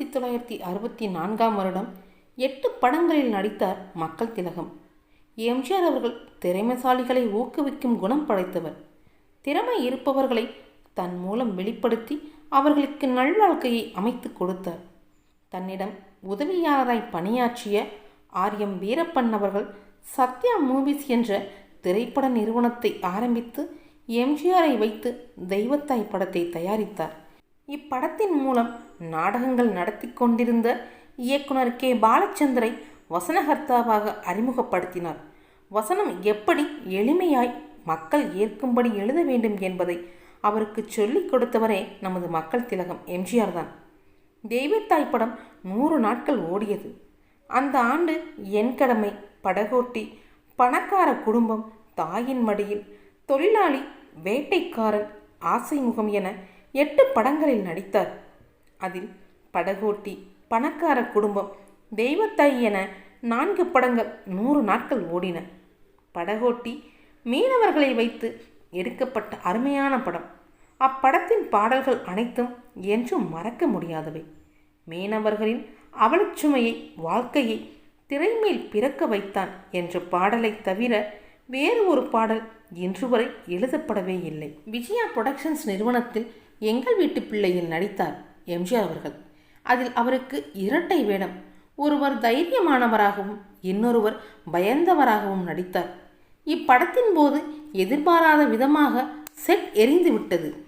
ஆயிரத்தி தொள்ளாயிரத்தி அறுபத்தி நான்காம் வருடம் எட்டு படங்களில் நடித்தார் மக்கள் திலகம். எம்ஜிஆர் அவர்கள் திறமைசாலிகளை ஊக்குவிக்கும் குணம் படைத்தவர். திறமை இருப்பவர்களை தன் மூலம் வெளிப்படுத்தி அவர்களுக்கு நல்வாழ்க்கையை அமைத்து கொடுத்தார். தன்னிடம் உதவியாளராய் பணியாற்றிய ஆர். எம். வீரப்பன் அவர்கள் சத்யா மூவிஸ் என்ற திரைப்பட நிறுவனத்தை ஆரம்பித்து எம்ஜிஆரை வைத்து தெய்வத்தாய் படத்தை தயாரித்தார். இப்படத்தின் மூலம் நாடகங்கள் நடத்தி கொண்டிருந்த இயக்குனர் கே. பாலச்சந்தரை வசனகர்த்தாவாக அறிமுகப்படுத்தினார். வசனம் எப்படி எளிமையாய் மக்கள் ஏற்கும்படி எழுத வேண்டும் என்பதை அவருக்கு சொல்லிக் கொடுத்தவரே நமது மக்கள் திலகம் எம்ஜிஆர் தான். தெய்வத்தாய் படம் நூறு நாட்கள் ஓடியது. அந்த ஆண்டு என் கடமை படகோட்டி பணக்கார குடும்பம் தாயின் மடியில் தொழிலாளி வேட்டைக்காரன் ஆசை முகம் என எட்டு படங்களில் நடித்தார். அதில் படகோட்டி பணக்கார குடும்பம் தெய்வத்தாய் என நான்கு படங்கள் நூறு நாட்கள் ஓடின. படகோட்டி மீனவர்களை வைத்து எடுக்கப்பட்ட அருமையான படம். அப்படத்தின் பாடல்கள் அனைத்தும் என்றும் மறக்க முடியாதவை. மீனவர்களின் அவலச்சுமையை வாழ்க்கையை திரைமேல் பிறக்க வைத்தான் என்ற பாடலை தவிர வேறு ஒரு பாடல் இன்று வரை எழுதப்படவே இல்லை. விஜயா புரொடக்ஷன்ஸ் நிறுவனத்தில் எங்கள் வீட்டு பிள்ளையில் நடித்தார் எம்ஜிஆர் அவர்கள். அதில் அவருக்கு இரட்டை வேடம். ஒருவர் தைரியமானவராகவும் இன்னொருவர் பயந்தவராகவும் நடித்தார். இப்படத்தின் போது எதிர்பாராத விதமாக செட் எரிந்து விட்டது.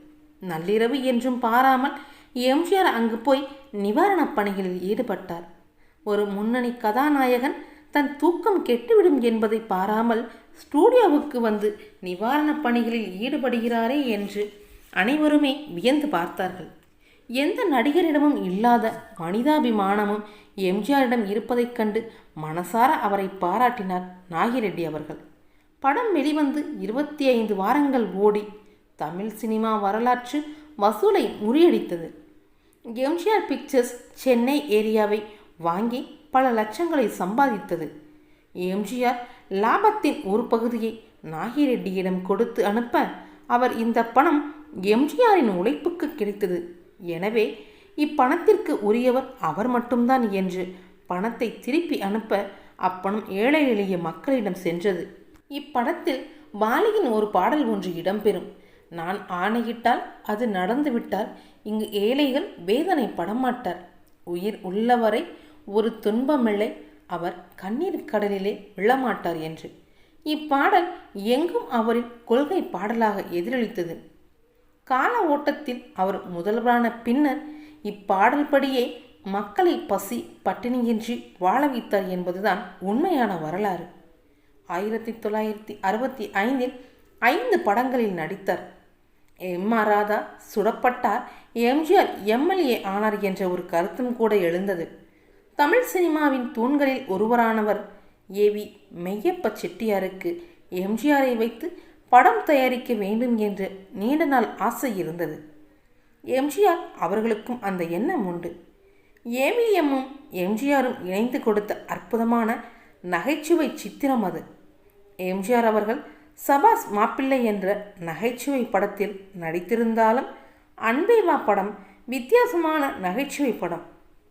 நள்ளிரவு என்றும் பாராமல் எம்ஜிஆர் அங்கு போய் நிவாரணப் பணிகளில் ஈடுபட்டார். ஒரு முன்னணி கதாநாயகன் தன் தூக்கம் கெட்டுவிடும் என்பதை பாராமல் ஸ்டூடியோவுக்கு வந்து நிவாரணப் பணிகளில் ஈடுபடுகிறாரே என்று அனைவருமே வியந்து பார்த்தார்கள். எந்த நடிகரிடமும் இல்லாத மனிதாபிமானமும் எம்ஜிஆரிடம் இருப்பதைக் கண்டு மனசார அவரை பாராட்டினார் நாகிரெட்டி அவர்கள். படம் வெளிவந்து இருபத்தி ஐந்து வாரங்கள் ஓடி தமிழ் சினிமா வரலாற்று வசூலை முறியடித்தது. எம்ஜிஆர் பிக்சர்ஸ் சென்னை ஏரியாவை வாங்கி பல லட்சங்களை சம்பாதித்தது. எம்ஜிஆர் லாபத்தின் ஒரு பகுதியை நாகிரெட்டியிடம் கொடுத்து அனுப்ப அவர் இந்த பணம் எம்ஜிஆரின் உழைப்புக்கு கிடைத்தது. எனவே இப்பணத்திற்கு உரியவர் அவர் மட்டும்தான் என்று பணத்தை திருப்பி அனுப்ப அப்பணம் ஏழை எளிய மக்களிடம் சென்றது. இப்படத்தில் வாலியின் ஒரு பாடல் ஒன்று இடம்பெறும். நான் ஆணையிட்டால் அது நடந்துவிட்டால் இங்கு ஏழைகள் வேதனை படமாட்டார். உயிர் உள்ளவரை ஒரு துன்பமில்லை அவர் கண்ணீர் கடலிலே விழமாட்டார் என்று. இப்பாடல் எங்கும் அவரின் கொள்கை பாடலாக எதிரொலித்தது. கால ஓட்டத்தில் அவர் முதல்வரான பின்னர் இப்பாடல்படியே மக்களை பசி பட்டினியின்றி வாழ வைத்தார் என்பதுதான் உண்மையான வரலாறு. ஆயிரத்தி தொள்ளாயிரத்தி அறுபத்தி ஐந்தில் ஐந்து படங்களில் நடித்தார். எம் ஆர் ராதா சுடப்பட்டார். எம்ஜிஆர் எம்எல்ஏ ஆனார் என்ற ஒரு கருத்தும் கூட எழுந்தது. தமிழ் சினிமாவின் தூண்களில் ஒருவரானவர் ஏவி மெய்யப்ப செட்டியாருக்கு எம்ஜிஆரை வைத்து படம் தயாரிக்க வேண்டும் என்று நீண்ட நாள் ஆசை இருந்தது. எம்ஜிஆர் அவர்களுக்கும் அந்த எண்ணம் உண்டு. ஏவிஎம்மும் எம்ஜிஆரும் இணைந்து கொடுத்த அற்புதமான நகைச்சுவை சித்திரம் அது. எம்ஜிஆர் அவர்கள் சபாஸ் மாப்பிள்ளை என்ற நகைச்சுவை படத்தில் நடித்திருந்தாலும் அன்பேவா படம் வித்தியாசமான நகைச்சுவை படம்.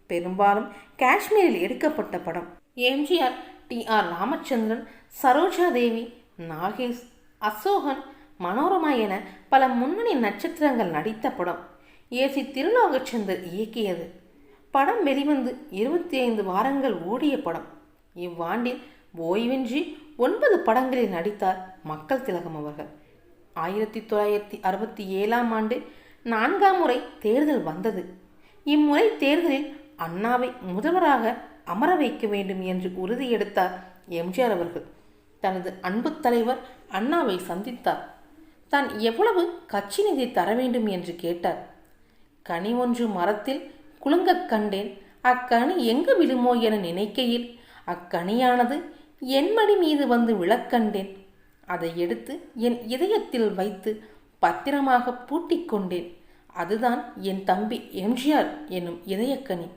பெரும்பாலும் காஷ்மீரில் எடுக்கப்பட்ட படம். MGR T R Ramachandran Saroja Devi Nagesh Asokan Manorama என பல முன்னணி நட்சத்திரங்கள் நடித்த படம். ஏசி திருநாகச்சந்தர் இயக்கியது. படம் வெளிவந்து இருபத்தி ஐந்து வாரங்கள் ஓடிய படம். இவ்வாண்டில் ஓய்வின்றி ஒன்பது படங்களில் நடித்தார் மக்கள் திலகம் அவர்கள். ஆயிரத்தி தொள்ளாயிரத்தி அறுபத்தி ஏழாம் ஆண்டு நான்காம் முறை தேர்தல் வந்தது. இம்முறை தேர்தலில் அண்ணாவை முதல்வராக அமர வைக்க வேண்டும் என்று உறுதியெடுத்தார் எம்ஜிஆர் அவர்கள். தனது அன்பு தலைவர் அண்ணாவை சந்தித்தார். தான் எவ்வளவு கட்சி நிதி தர வேண்டும் என்று கேட்டார். கனி ஒன்று மரத்தில் குலுங்கக் கண்டேன். அக்கனி எங்கு விழுமோ என நினைக்கையில் அக்கனியானது என் மணி மீது வந்து விழக்கண்டேன் அதை எடுத்து என் இதயத்தில் வைத்து பத்திரமாக பூட்டிக் கொண்டேன். அதுதான் என் தம்பி எம்ஜிஆர் என்னும் இதயக்கனி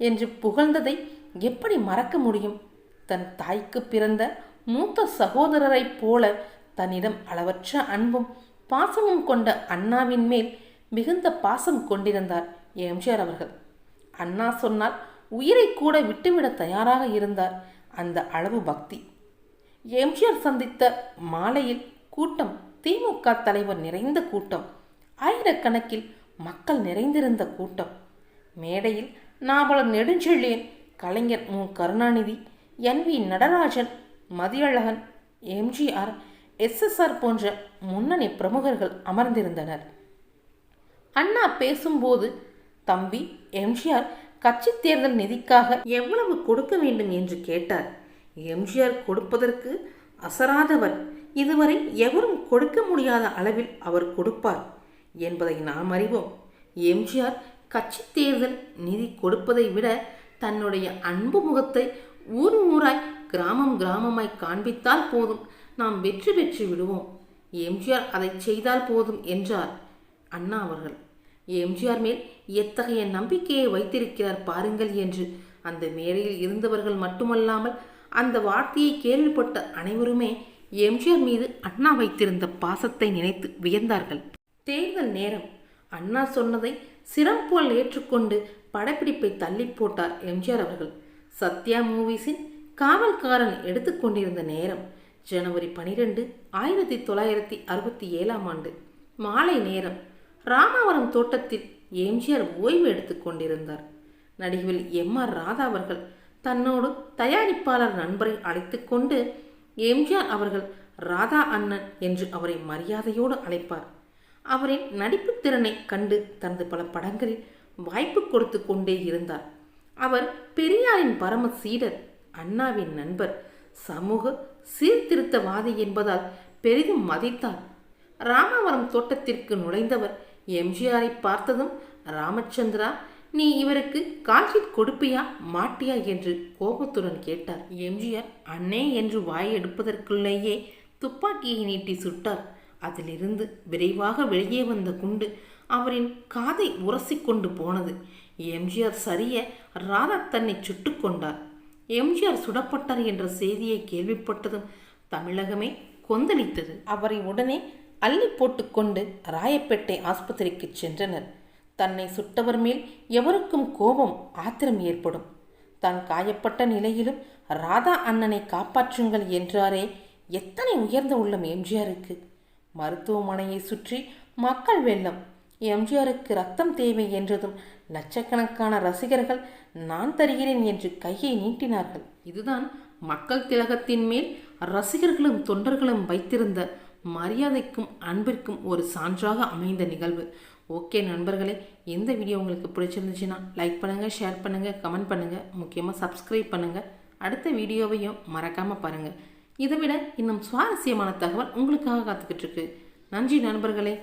என்று புகழ்ந்ததை எப்படி மறக்க முடியும்? தன் தாய்க்கு பிறந்த மூத்த சகோதரரைப் போல தன்னிடம் அளவற்ற அன்பும் பாசமும் கொண்ட அண்ணாவின் மேல் மிகுந்த பாசம் கொண்டிருந்தார் எம்ஜிஆர் அவர்கள். அண்ணா சொன்னால் உயிரை கூட விட்டுவிட தயாராக இருந்தார் அந்த அளவு பக்தி. எம்ஜிஆர் சந்தித்த மாலையில் கூட்டம் திமுக தலைவர் நிறைந்த கூட்டம் ஆயிரக்கணக்கில் மக்கள் நிறைந்திருந்த கூட்டம். மேடையில் Navalar Nedunchezhiyan Kalaignar Mu. Karunanidhi N V Natarajan Mathiyazhagan MGR SSR போன்ற முன்னணி பிரமுகர்கள் அமர்ந்திருந்தனர். அண்ணா பேசும்போது தம்பி எம்ஜிஆர் கட்சி தேர்தல் நிதிக்காக எவ்வளவு கொடுக்க வேண்டும்? என்று கேட்டார். எம்ஜிஆர் கொடுப்பதற்கு அசராதவர். இதுவரை எவரும் கொடுக்க முடியாத அளவில் அவர் கொடுப்பார் என்பதை நாம் அறிவோம். எம்ஜிஆர் கட்சி தேர்தல் நிதி கொடுப்பதை விட தன்னுடைய அன்பு முகத்தை ஊர் ஊராய் கிராமம் கிராமமாய் காண்பித்தால் போதும். நாம் வெற்றி பெற்று விடுவோம். எம்ஜிஆர் அதை செய்தால் போதும் என்றார் அண்ணா அவர்கள். எம்ஜிஆர் மேல் எத்தகைய நம்பிக்கையை வைத்திருக்கிறார் பாருங்கள் என்று. அந்த மேடையில் இருந்தவர்கள் மட்டுமல்லாமல் அந்த வார்த்தையை கேள்விப்பட்ட அனைவருமே எம்ஜிஆர் மீது அண்ணா வைத்திருந்த பாசத்தை நினைத்து வியந்தார்கள். தேர்தல் நேரம். அண்ணா சொன்னதை சிரம் போல் ஏற்றுக்கொண்டு படப்பிடிப்பை தள்ளி போட்டார் எம்ஜிஆர் அவர்கள். சத்யா மூவிஸின் காவல்காரன் எடுத்துக்கொண்டிருந்த நேரம் ஜனவரி பனிரெண்டு ஆயிரத்தி தொள்ளாயிரத்தி அறுபத்தி ஏழாம் ஆண்டு. மாலை நேரம் ராமாவரம் தோட்டத்தில் எம்ஜிஆர் ஓய்வு எடுத்துக் கொண்டிருந்தார். நடிகவில் எம் ஆர் ராதா அவர்கள் தன்னோடு தயாரிப்பாளர் நண்பரை அழைத்துக்கொண்டு எம்ஜிஆர் அவர்கள் ராதா அண்ணன் என்று அவரை மரியாதையோடு அழைப்பார். அவரின் நடிப்பு திறனை கண்டு தனது பல படங்களில் வாய்ப்பு கொடுத்து கொண்டே இருந்தார். அவர் பெரியாரின் பரம சீடர் அண்ணாவின் நண்பர். சமூக சீர்திருத்தவாதி என்பதால் பெரிதும் மதித்தார். ராமவரம் தோட்டத்திற்கு நுழைந்தவர் எம்ஜிஆரை பார்த்ததும் ராமச்சந்திரா நீ இவருக்கு கால்ஷீட் கொடுப்பியா மாட்டியா? என்று கோபத்துடன் கேட்டார். எம்ஜிஆர் அண்ணே என்று வாய் எடுப்பதற்குள்ளேயே துப்பாக்கியை நீட்டி சுட்டார். அதிலிருந்து விரைவாக வெளியே வந்த குண்டு அவரின் காதை உரசிக்கொண்டு போனது. எம்ஜிஆர் சரிய ராதா தன்னை சுட்டுக்கொண்டார் எம்ஜிஆர் சுடப்பட்டார் என்ற செய்தியை கேள்விப்பட்டதும் தமிழகமே கொந்தளித்தது. அவரை உடனே அள்ளி போட்டுக்கொண்டு ராயப்பேட்டை ஆஸ்பத்திரிக்கு சென்றனர். தன்னை சுட்டவர் மேல் எவருக்கும் கோபம் ஆத்திரம் ஏற்படும். தான் காயப்பட்ட நிலையிலும் ராதா அண்ணனை காப்பாற்றுங்கள் என்றாரே எத்தனை உயர்ந்த உள்ளம் எம்ஜிஆருக்கு. மருத்துவமனையை சுற்றி மக்கள் வெள்ளம். எம்ஜிஆருக்கு ரத்தம் தேவை என்றதும் லட்சக்கணக்கான ரசிகர்கள் நான் தருகிறேன் என்று கையை நீட்டினார்கள். இதுதான் மக்கள் திலகத்தின் மேல் ரசிகர்களும் தொண்டர்களும் வைத்திருந்த மரியாதைக்கும் அன்பிற்கும் ஒரு சான்றாக அமைந்த நிகழ்வு. ஓகே நண்பர்களே இந்த வீடியோ உங்களுக்கு பிடிச்சிருந்துச்சுன்னா லைக் பண்ணுங்கள் ஷேர் பண்ணுங்கள் கமெண்ட் பண்ணுங்கள் முக்கியமாக சப்ஸ்கிரைப் பண்ணுங்கள் அடுத்த வீடியோவையும் மறக்காமல் பாருங்கள் இதை விட இன்னும் சுவாரஸ்யமான தகவல் உங்களுக்காக காத்துக்கிட்டு இருக்கு. நன்றி நண்பர்களே.